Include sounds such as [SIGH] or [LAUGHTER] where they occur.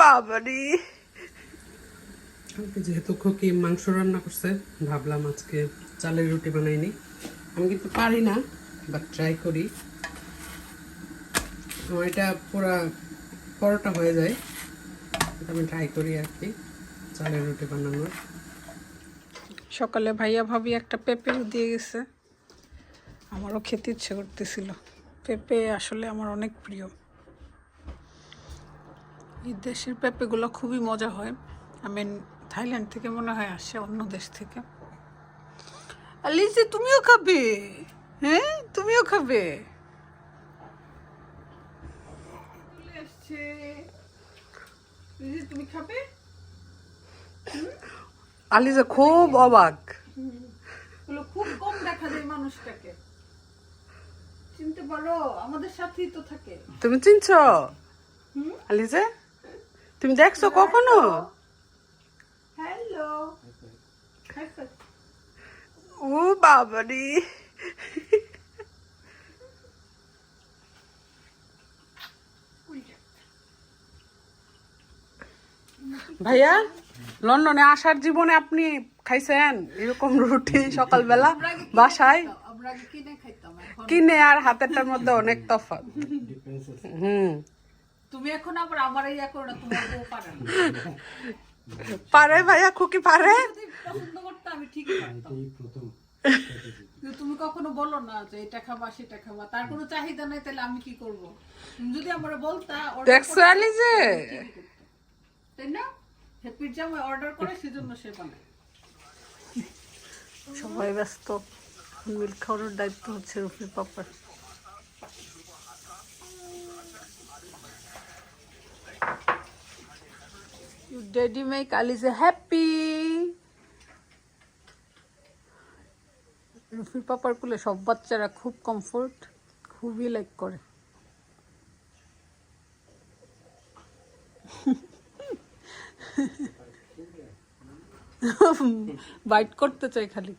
বাবারি। কালকে যেহেতু খুকি মাংস রান্না করছে ভাবলাম আজকে চালের রুটি বানাইনি আমি কিন্তু পারি না বাট ট্রাই করি। আমার এটা পুরা পরোটা হয়ে যায় এটা আমি ট্রাই করি আর কি চালের রুটি বানানোর। সকালে ভাইয়া ভাবি একটা পেঁপে দিয়ে গেছে। আমারও খেতে ইচ্ছে করতেছিল। পেঁপে আসলে আমার অনেক প্রিয়। এই দেশের পেঁপেগুলো খুবই মজা হয়। আমি থাইল্যান্ড থেকে মনে হয় আসে অন্য দেশ থেকে। আলিজে তুমিও খাবে? হ্যাঁ? তুমিও খাবে? তুমি খাবে? আলিজা খুব অবাক। খুব কম দেখা যায় মানুষটাকে। চিনতে পারো আমাদের সাথেই তো থাকে। তুমি চিনছ? আলিজা? তুমি দেখছ কখনো? হ্যালো ও বাবারি। ভাইয়া লন্ডনে আসার জীবনে আপনি খাইছেন এরকম রুটি সকালবেলা বাসায়? কিনে কিনে আর হাতেরটার মধ্যে অনেক তফাৎ। হুম। তুমি এখন আবার আমার ইয়া করো না তোমার বউ পারে না। পারে ভাইয়া খুকি পারে? পছন্দ করতে আমি ঠিকই পারতাম। কিন্তু তুমি কখনো বলো না যে এটা খাবা সেটা খাবা। তার কোনো চাহিদা নাই তাহলে আমি কি করব? তুমি যদি আমার বলতা করতে, আলিজে তাই না? হ্যাপির জামাই অর্ডার করে সেজন্য সে বানায়। সবাই ব্যস্ত। মিল খাওয়ানোর দায়িত্ব হচ্ছে রুফির পাপার। মেয়ে কালি যে হ্যাপি রুফির পাপার কুলে সব বাচ্চারা খুব কমফোর্ট খুবই লাইক করে। [LAUGHS] বাইট করতে চাই খালি।